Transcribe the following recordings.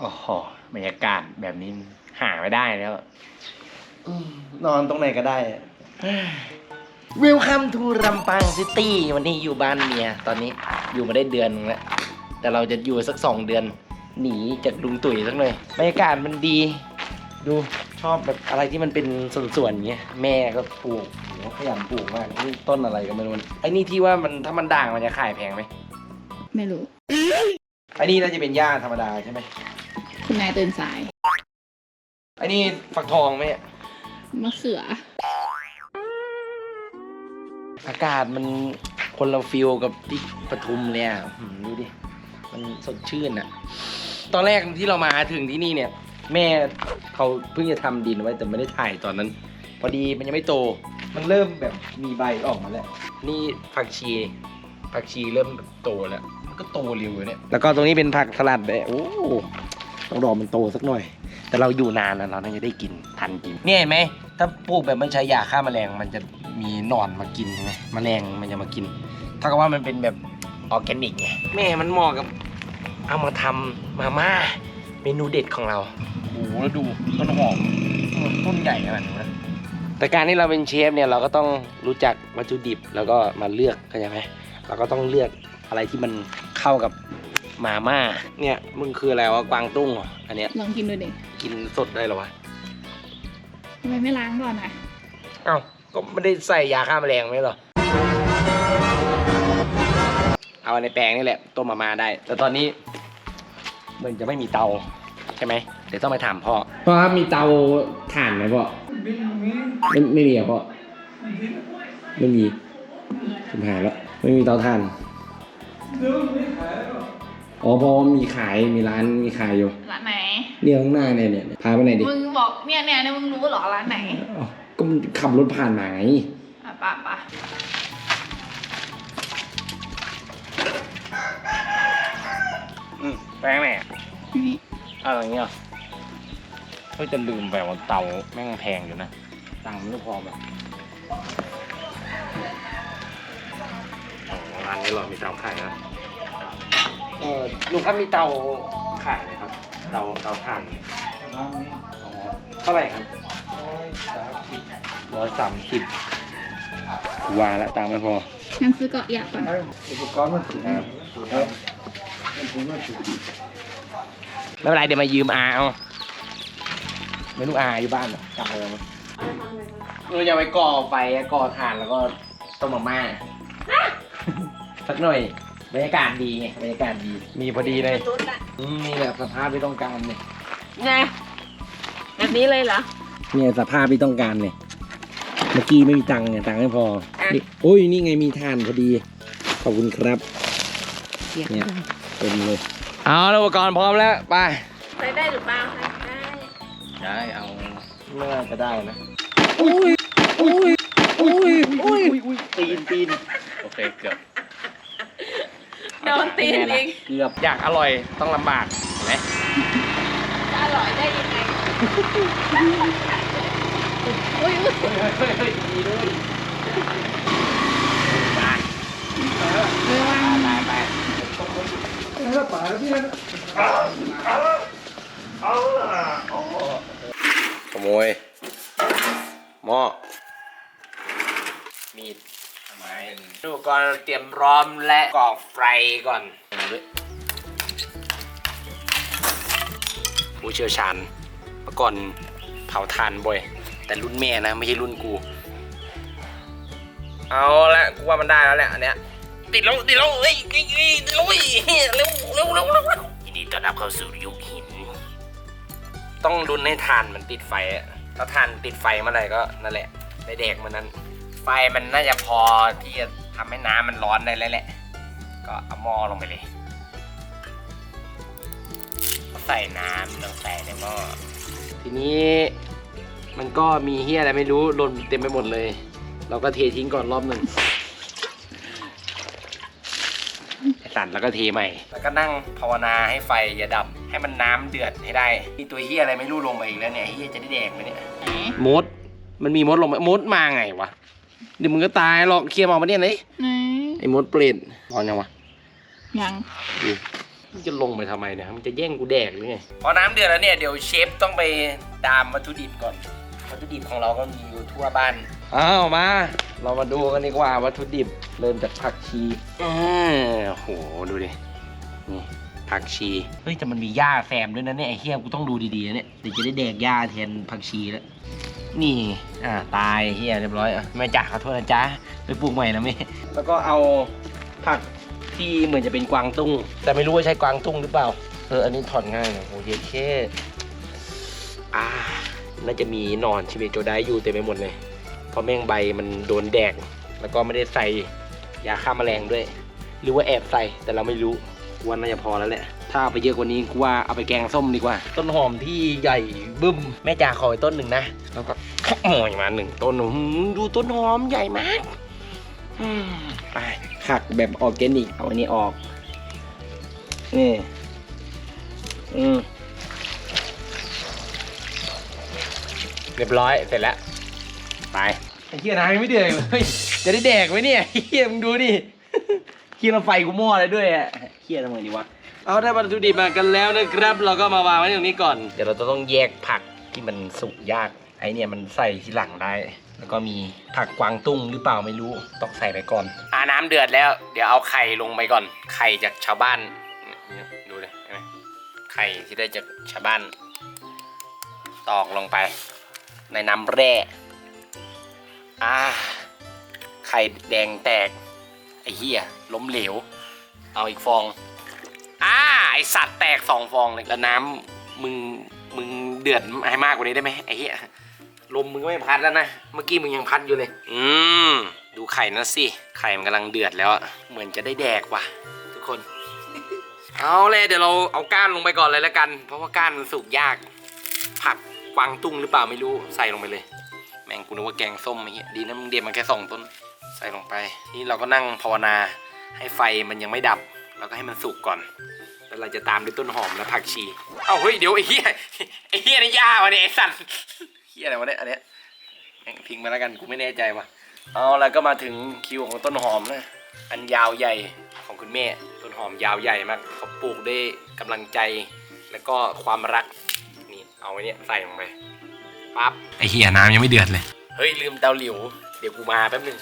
โอ้โหบรรยากาศแบบนี้หาไม่ได้แล้วอืมนอนตรงไหนก็ได้ Welcome to ลำปางซิตี้วันนี้อยู่บ้านเมียตอนนี้อยู่มาได้เดือนนึงแล้วแต่เราจะอยู่สักสองเดือน หนีจากลุงตุ๋ยสักหน่อยบรรยากาศมันดี ดูชอบแบบอะไรที่มันเป็นส่วนๆอย่างเงี้ยแม่ก็ปลูกโหขยันปลูกมากนี่ต้นอะไรก็ไม่รู้ไอ้นี่ที่ว่ามันถ้ามันด่างมันจะขายแพงไหมไม่รู้ไอ้นี่น่าจะเป็นหญ้าธรรมดาใช่ไหม คุณนายตื่นสายไอ้นี่ฝักทองไหมอะมะเขือ อากาศมันคนละฟิลกับที่ปทุมเลยอะอื้อหือดูดิ มันสดชื่นอะ ตอนแรกที่เรามาถึงที่นี่เนี่ย แม่เขาเพิ่งจะทำดินไว้แต่ไม่ได้ถ่ายตอนนั้น พอดีมันยังไม่โต มันเริ่มแบบมีใบออกมาแล้ว นี่ผักชีผักชีเริ่มแบบโตแล้ว มันก็โตเร็วเลยเนี่ย แล้วก็ตรงนี้เป็นผักสลัดเลยโอ้ ต้องรอมันโตสักหน่อย แต่เราอยู่นานนะเราน่าจะได้กินทันกินเนี่ยเห็นไหมถ้าปลูกแบบไม่ใช้ยาฆ่าแมลงมันจะมีหนอนมากินใช่ไหมแมลงมันจะมากินถ้ากับว่ามันเป็นแบบออร์แกนิกไงแม่มันเหมาะกับ เอามาทำมาม่าเมนูเด็ดของเราโอ้โหแล้วดูต้นหอมมันต้นใหญ่ขนาดนี้นะแต่การที่เราเป็นเชฟเนี่ยเราก็ต้องรู้จักวัตถุดิบแล้วก็มาเลือกเข้าใจไหมเราก็ต้องเลือกอะไรที่มันเข้ากับ มาม่าเนี่ยมึงคืออะไรวะกวางตุ้งเหรออันเนี้ยลองกินดูดิกินสดได้เหรอวะทำไมไม่ล้างก่อนอะเอ้าก็ไม่ได้ใส่ยาฆ่าแมลงไหมเหรอเอาในแปลงนี่แหละต้มมาม่าได้ แต่ตอนนี้เหมันจะไม่มีเตาใช่ไหมเดี๋ยวต้องไปถามพ่อพ่อครับมีเตาถ่านไหมพ่อไม่ไม่มีอะพ่อไม่มีชิมหายแล้ว ไม่มีเตาถ่าน อ๋อพอมีขายมีร้านมีขายอยู่ร้านไหน เนี่ยข้างหน้าเนี่ยเนี่ยพาไปไหนอยดิมึงบอกเนี่ยเนี่ยเนี่ยมึงรู้เหรอร้านไหนอ้าวก็มันขับรถผ่านมาไงอะปะปะอืมแป้งไหนนี่เอาอย่างเงี้ยเหรอเฮ้ยจะลืมไปว่าเตาแม่งแพงอยู่นะตังค์มันไม่พอแบบโอ้ร้านนี้เรามีเตาขายนะ เออลุงครับมีเตาขายไหมครับ เตาเตาถ่านอ๋อเท่าไหร่ครับร้อยสามสิบว่าแล้วตังค์ไม่พองั้นซื้อเกาะยาก่อนอุปกรณ์มันถูกครับไม่เป็นไรเดี๋ยวมายืมอาเอาไม่รู้อาอยู่บ้านเหรอกลับไปแล้วมั้งเราจะไปก่อไฟก่อถ่านแล้วก็ต้มมาม่าสักหน่อย บรรยากาศดีไงบรรยากาศดีมีพอดีเลยอืมมีแบบสภาพที่ต้องการเนี่ยไงแบบนี้เลยเหรอเนี่ยสภาพที่ต้องการเนี่ยเมื่อกี้ไม่มีตังค์ไงตังค์ไม่พออะนี่โอ้ยนี่ไงมีทานพอดีขอบคุณครับเนี่ยเต็มเลยเอาแล้วอุปกรณ์พร้อมแล้วไปใช้ได้หรือเปล่าใช้ได้ได้เอาเมื่อจะได้นะอุ้ยอุ้ยอุ้ยอุ้ยอุ้ยตีนตีนโอเคเกือบ โดนตีนเป็ไงอีล่ะกเกือบอยากอร่อยต้องลำบากเห็นไหมจะอร่อยได้ยังไงอุ้ยอุ้ยเฮ้ยเฮ้ยเฮ้ยเฮ้ยดีด้วยไปเรื่องไปไปขโมยหม้อมีดทำไมดู ก่อนเตรียมพร้อมและก่อไฟก่อนผู้เชี่ยวชาญเมื่อก่อนเผาถ่านบ่อย แต่รุ่นแม่นะไม่ใช่รุ่นกู เอาละกูว่ามันได้แล้วแหละอันเนี้ยติดแล้วติดแล้วเฮ้ยเฮ้ยเฮ้ยติดแล้วเฮ้ยเร็วเร็วเร็วเร็วเร็วยินดีต้อนรับเข้าสู่ยุคหิน ต้องดุนให้ทานมันติดไฟอะถ้าทานติดไฟเมื่อไหร่ก็นั่นแหละได้แดกมันนั้น ไฟมันน่าจะพอที่จะ ทำให้น้ำมันร้อนได้แล้วแหละ ก็เอาหม้อลงไปเลยก็ใส่น้ำลงใส่ในหม้อทีนี้มันก็มีเฮียอะไรไม่รู้หล่นเต็มไปหมดเลย เราก็เททิ้งก่อนรอบหนึ่งไอ้สันแล้วก็เทใหม่ แล้วก็นั่งภาวนาให้ไฟอย่าดับ ให้มันน้ำเดือดให้ได้มีตัวเฮียอะไรไม่รู้ลงมาอีกแล้วเนี่ยเฮียจะได้แดกไหมเนี่ยไหนมดมันมีมดลงมามดมาไงวะ เดี๋ยวมึงก็ตายหรอกเคลียร์มาปะเนี่ยไหนไหนไอ้มดเปรตร้อนยังวะยังดูมันจะลงไปทำไมเนี่ยมันจะแย่งกูแดกหรือไงพอน้ำเดือดแล้วเนี่ยเดี๋ยวเชฟต้องไปตามวัตถุดิบก่อน วัตถุดิบของเราก็มีอยู่ทั่วบ้านอ้าวมา เรามาดูกันดีกว่าวัตถุดิบเริ่มจากผักชีอ่าโอ้โหดูดินี่ ผักชี เฮ้ยแต่มันมีหญ้าแซมด้วยนะเนี่ยไอ้เฮียกูต้องดูดีๆนะเนี่ยเดี๋ยวจะได้แดกหญ้าแทนผักชีแล้ว นี่ อ่าตายเฮียเรียบร้อยอะแม่จ๋าขอโทษนะจ๊ะไปปลูกใหม่นะแม่แล้วก็เอาผักที่เหมือนจะเป็นกวางตุ้ง แต่ไม่รู้ว่าใช่กวางตุ้งหรือเปล่า เอออันนี้ถอนง่ายนะโอ้โหเยเคอ่าน่าจะมีหนอนชิเมโจไดอยู่เต็มไปหมดเลยเพราะแม่งใบมันโดนแดก แล้วก็ไม่ได้ใส่ยาฆ่าแมลงด้วย หรือว่าแอบใส่แต่เราไม่รู้ กูว่าน่าจะพอแล้วแหละ ถ้าเอาไปเยอะกว่านี้กูว่าเอาไปแกงส้มดีกว่า ต้นหอมที่ใหญ่บึ้ม แม่จ่าขออีกต้นหนึ่งนะ แล้วก็ขโมยมาหนึ่งต้นอื้อหือดูต้นหอมใหญ่มากอืมไปหักแบบออร์แกนิกเอาอันนี้ออก นี่ อืม เรียบร้อยเสร็จแล้ว ไป ไอ้เฮียน้ำยังไม่เดือดเลยเฮ้ยจะได้แดกไหมเนี่ยไอ้เฮียมึงดูดิ เฮียราไฟกูมั่วเลยด้วยอะเฮียทำไงดีวะ เอาได้วัตถุดิบมากันแล้วนะครับ เราก็มาวางไว้ตรงนี้ก่อน เดี๋ยวเราจะต้องแยกผักที่มันสุกยาก ไอเนี่ยมันใส่ทีหลังได้ แล้วก็มีผักกวางตุ้งหรือเปล่าไม่รู้ ต้องใส่ไปก่อน อ่าน้ำเดือดแล้ว เดี๋ยวเอาไข่ลงไปก่อน ไข่จากชาวบ้าน ดูเลยเห็นไหมไข่ที่ได้จากชาวบ้าน ตอกลงไป ในน้ำแร่ อ่า ไข่แดงแตก อ้เหี้ยล้มเหลว เอาอีกฟอง อ่าไอสัตว์แตกสองฟองเลยแล้วน้ำมึงมึงเดือดให้มากกว่านี้ได้ไหมไอ้เหี้ยลมมึงก็ไม่พัดแล้วนะ เมื่อกี้มึงยังพัดอยู่เลย อืมดูไข่นะสิ ไข่มันกำลังเดือดแล้วอะเหมือนจะได้แดกว่ะ ทุกคน เอาเลยเดี๋ยวเราเอาก้านลงไปก่อนเลยแล้วกัน เพราะว่าก้านมันสุกยาก ผักกวางตุ้งหรือเปล่าไม่รู้ใส่ลงไปเลย แม่งกูนึกว่าแกงส้มไอ้เหี้ยดีนะมึงเด็ดมาแค่สองต้น ใส่ลงไป นี่เราก็นั่งภาวนาให้ไฟมันยังไม่ดับ แล้วก็ให้มันสุกก่อน แล้วเราจะตามด้วยต้นหอมและผักชี เอ้าเฮ้ยเดี๋ยวไอ้เหี้ยไอ้เหี้ยนี่ยาวะเนี่ยไอ้สัตว์เหี้ยอะไรวะเนี่ยอันเนี้ยแม่งทิ้งมาแล้วกันกูไม่แน่ใจว่ะเอาแล้วก็มาถึงคิวของต้นหอมนะ อันยาวใหญ่ของคุณแม่ ต้นหอมยาวใหญ่มากเขาปลูกด้วยกำลังใจ แล้วก็ความรัก นี่เอาไว้เนี่ยใส่ลงไปปั๊บไอเหี้ยน้ำยังไม่เดือดเลย เฮ้ยลืมเตาหลิว เดี๋ยวกูมาแป๊บนึง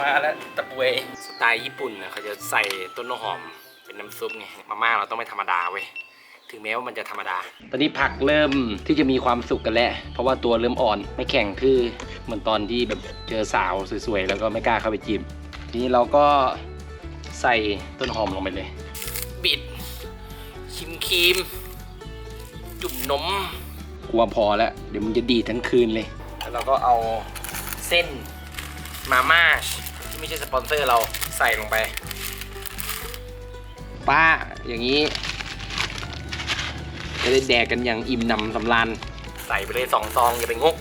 มาแล้วตะปวยสไตล์ญี่ปุ่นนะเขาจะใส่ต้นหอม เป็นน้ำซุปไงมาม่าเราต้องไม่ธรรมดาเว้ยถึงแม้ว่ามันจะธรรมดา ตอนนี้ผักเริ่มที่จะมีความสุกกันแล้ว เพราะว่าตัวเริ่มอ่อนไม่แข็งคือเหมือนตอนที่แบบเจอสาวสวยๆ แล้วก็ไม่กล้าเข้าไปจีบทีนี้เราก็ใส่ต้นหอมลงไปเลย บิดชิมครีม จุ่มนมกลัวพอแล้ว เดี๋ยวมึงจะดีดทั้งคืนเลย แล้วเราก็เอาเส้นมาม่าที่ไม่ใช่สปอนเซอร์เราใส่ลงไป ป้าอย่างนี้จะได้แดกกันอย่างอิ่มหนำสำราญใส่ไปเลยสองซองอย่าไปงก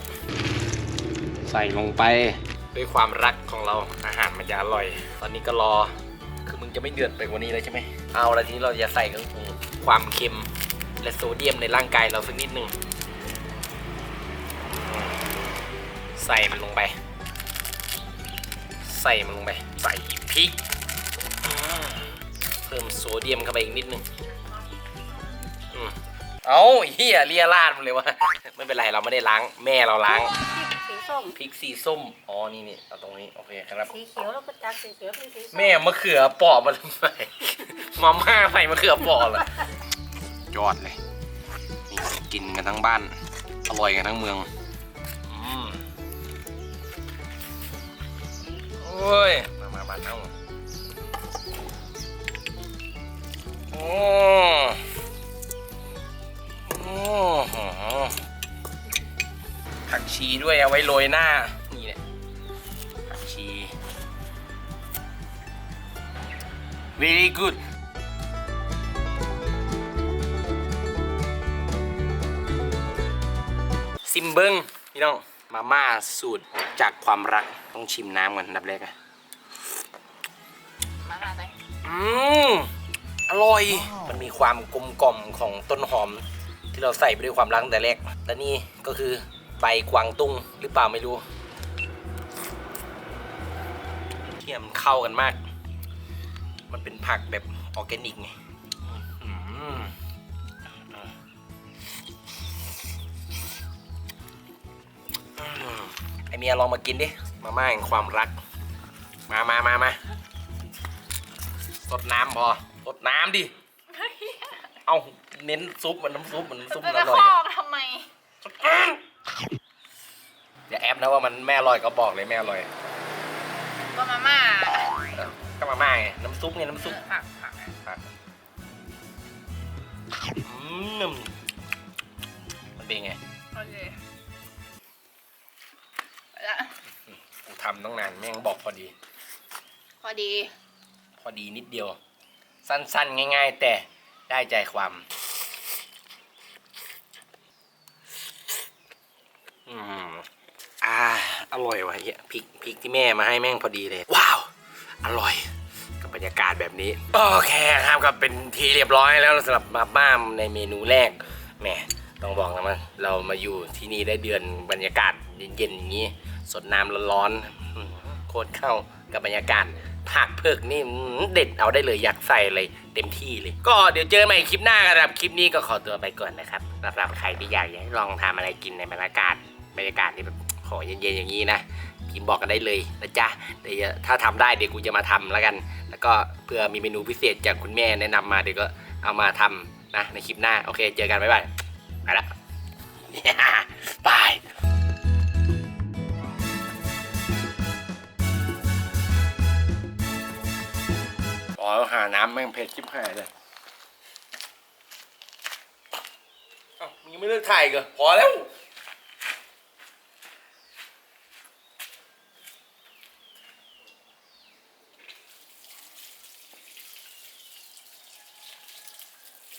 ใส่ลงไปด้วยความรักของเราอาหารมันจะอร่อย ตอนนี้ก็รอ คือมึงจะไม่เดือดไปกว่านี้เลยใช่ไหมเอาละทีนี้เราจะใส่เครื่องปรุงความเค็มและโซเดียมในร่างกายเราสักนิดหนึ่งใส่มันลงไป ใส่มันลงไป ใส่พริกอืมเพิ่มโซเดียมเข้าไปอีกนิดหนึ่งอืมเอาเฮียเลียราดมันเลยวะไม่เป็นไรเราไม่ได้ล้างแม่เราล้างสีส้มพริกสีส้มอ๋อนี่นี่เอาตรงนี้โอเคครับสีเขียวแล้วก็จากสีเขียวเป็นสีส้มแม่มะเขือปอกมาทำไมมาม่าใส่มะเขือปอกเลยยอดเลยนี่กินกันทั้งบ้านอร่อยกันทั้งเมือง อ้ย มามาบ้านเอ้าโอ้โอ้โหผักชีด้วยเอาไว้โรยหน้า นี่แหละผักชี very good ซิมเบิงพี่น้อง มาม่าสูตรจากความรักต้องชิมน้ำก่อนอันดับแรกอะมาอะไรอืมอร่อย มันมีความกลมกล่อมของต้นหอม ที่เราใส่ไปด้วยความรักตั้งแต่แรกและนี่ก็คือใบกวางตุ้งหรือเปล่าไม่รู้เทียมนเข้ากันมาก มันเป็นผักแบบออร์แกนิกไง เมียลองมากินดิ มาม่าแห่งความรัก มามามามาสดน้ำพอสดน้ำดิ เอาเน้นซุปมันน้ำซุปมันน้ำซุปมันอร่อยทำไม อย่าแอบนะว่ามันแม่อร่อยก็บอกเลยแม่อร่อยก็มาม่าเออก็มาม่าไงน้ำซุปไงน้ำซุป ผักผักอะอืมมันเป็นไง โอเค ต้องนานแม่งบอกพอดี พอดี พอดีนิดเดียว สั้นๆ ง่าย ๆ แต่ได้ใจความอืมอ่าอร่อยว่ะเฮียพริกพริกที่แม่มาให้แม่งพอดีเลย ว้าว อร่อยกับบรรยากาศแบบนี้ โอเคครับก็เป็นทีเรียบร้อยแล้วสำหรับมาม่ามในเมนูแรกแหมต้องบอกนะมันเรามาอยู่ที่นี่ได้เดือนบรรยากาศเย็นๆอย่างนี้ สดน้ำร้อนๆอืมโคตรเข้ากับบรรยากาศผักเพิกนี่เด็ดเอาได้เลยอยากใส่เลยเต็มที่เลย ก็เดี๋ยวเจอใหม่คลิปหน้ากันครับคลิปนี้ก็ขอตัวไปก่อนนะครับสำหรับใครที่อยากให้ลองทำอะไรกินในบรรยากาศบรรยากาศที่แบบขอเย็นๆอย่างนี้นะพิมพ์บอกกันได้เลยนะจ๊ะเดี๋ยวถ้าทำได้เดี๋ยวกูจะมาทำแล้วกัน แล้วก็เพื่อมีเมนูพิเศษจากคุณแม่แนะนำมาเดี๋ยวก็เอามาทำนะในคลิปหน้าโอเค เจอกันบ๊ายบายไปละบาย อ๋อหาน้ำแม่งเผ็ดชิบหายเลยอ้าวมึงยังไม่เลิกถ่ายอีกเหรอพอแล้ว